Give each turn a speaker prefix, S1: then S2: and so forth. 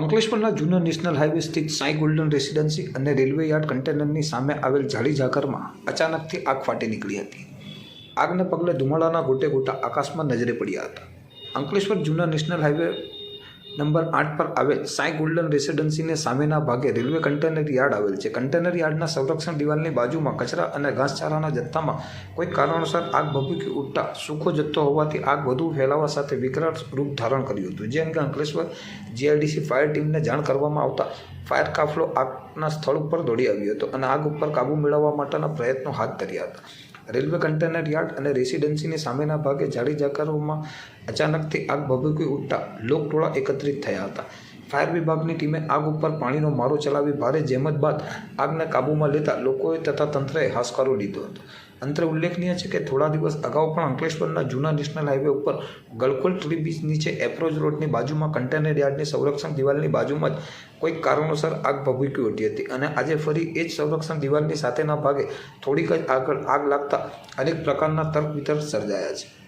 S1: અંકલેશ્વરના જૂના national highway સ્થિત સાંઈ ગોલ્ડન રેસિડેન્સી અને રેલવે યાર્ડ કન્ટેનરની સામે આવેલ જાળી ઝાકરમાં અચાનકથી આગ ફાટી નીકળી હતી. આગને પગલે ધુમાડાના ગોટે ગોટા આકાશમાં નજરે પડ્યા હતા. અંકલેશ્વર જૂના નેશનલ હાઈવે નંબર આઠ પર આવેલ સાંઈ ગોલ્ડન રેસિડેન્સીને સામેના ભાગે રેલવે કન્ટેનર યાર્ડ આવેલ છે. કન્ટેનર યાર્ડના સંરક્ષણ દિવાલની બાજુમાં કચરા અને ઘાસચારાના જથ્થામાં કોઈ કારણોસર આગ ભભૂકી ઉઠતા સૂકો જથ્થો હોવાથી આગ વધુ ફેલાવા સાથે વિકરાળ રૂપ ધારણ કર્યું હતું. જે અંગે અંકલેશ્વર જીઆઈડીસી ફાયર ટીમને જાણ કરવામાં આવતા ફાયર કાફલો આગના સ્થળ ઉપર દોડી આવ્યો હતો અને આગ ઉપર કાબૂ મેળવવા માટેના પ્રયત્નો હાથ ધર્યા હતા. રેલવે કન્ટેનર યાર્ડ અને રેસિડેન્સીની સામેના ભાગે જાડી જાકારોમાં અચાનકથી આગ ભભૂકી ઉઠતા લોકટોળા એકત્રિત થયા હતા. ફાયર વિભાગની ટીમે આગ ઉપર પાણીનો મારો ચલાવી ભારે જહેમત બાદ આગને કાબૂમાં લેતા લોકોએ તથા તંત્રએ હાશકારો લીધો હતો. અંતરે ઉલ્લેખનીય છે કે થોડા દિવસ અગાઉ પણ અંકલેશ્વરના જૂના નેશનલ હાઈવે ઉપર ગલખોલ ટ્રી બીચ નીચે એપ્રોચ રોડની બાજુમાં કન્ટેનર યાર્ડની સંરક્ષણ દિવાલની બાજુમાં જ કોઈક કારણોસર આગ ભભૂકી ઉઠી હતી અને આજે ફરી એ જ સંરક્ષણ દિવાલની સાથેના ભાગે થોડીક જ આગળ આગ લાગતા અનેક પ્રકારના તર્ક વિતર્ક સર્જાયા છે.